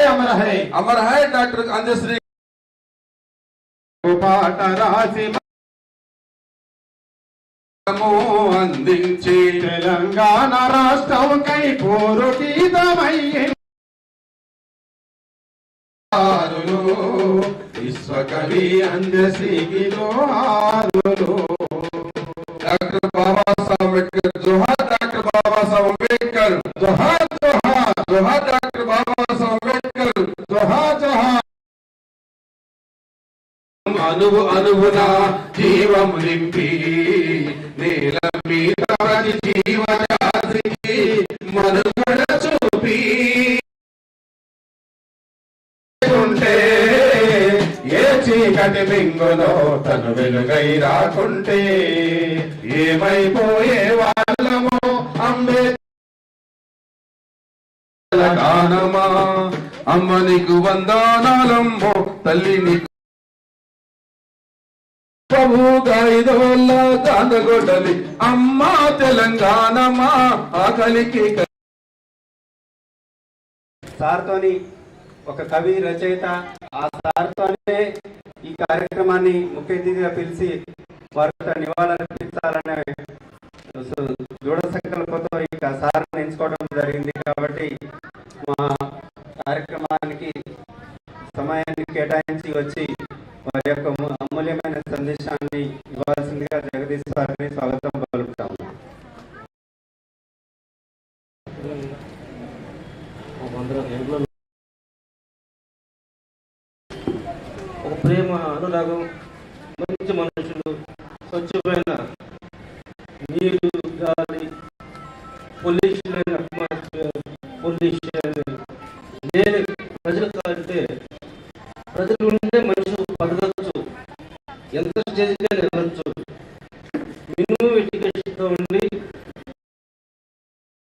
అమర హై అమర హై డాక్టర్ అందశ్రీ పాట రాసి అందించి. తెలంగాణ రాష్ట్రం కై పోరు విశ్వకవి అందశ్రీలో డాక్టర్ బాబాసాహెబ్ అంబేద్కర్ జోహార్ డాక్టర్ బాబాసాహెబ్ అంబేద్కర్ జోహార్ జోహార్ జోహార్ అనువు అనువున జీవం నింపి నేల మీద ప్రతి మనుగడ చూపి. ఉంటే ఏ చీకటి మింగులో తను వెలుగై రాకుంటే ఏమైపోయే వాళ్ళము అంబేద్కర్. గానమా అమ్మ నీకు వందనాలమ్మో తల్లి నీకు ప్రభుగా ఇదోళ్ళ కాందగొడ్డలి అమ్మా తెలంగాణమా ఆకలికి సార్తోని ఒక కవి రచయిత ఆ సార్తోనే ఈ కార్యక్రమాన్ని ముఖ్య అతిథిగా పిలిచి వారితో నివాళులర్పించాలనే దృఢ సంకల్పంతో ఈ సార్ని ఎంచుకోవడం జరిగింది కాబట్టి మా కార్యక్రమానికి సమయాన్ని కేటాయించి వచ్చి వారి యొక్క సందేశాన్ని ఇవ్వాల్సిందిగా జగదీష్ సార్ని స్వాగతం పలుకుతాము. ఒక ప్రేమ అనురాగం మంచి మనుషులు స్వచ్ఛమైన నీరు గాలి పొల్యూషన్ పొల్యూషన్ ఎంత స్టేజ్గా నెరవేర్చు మినిమం ఎడ్యుకేషన్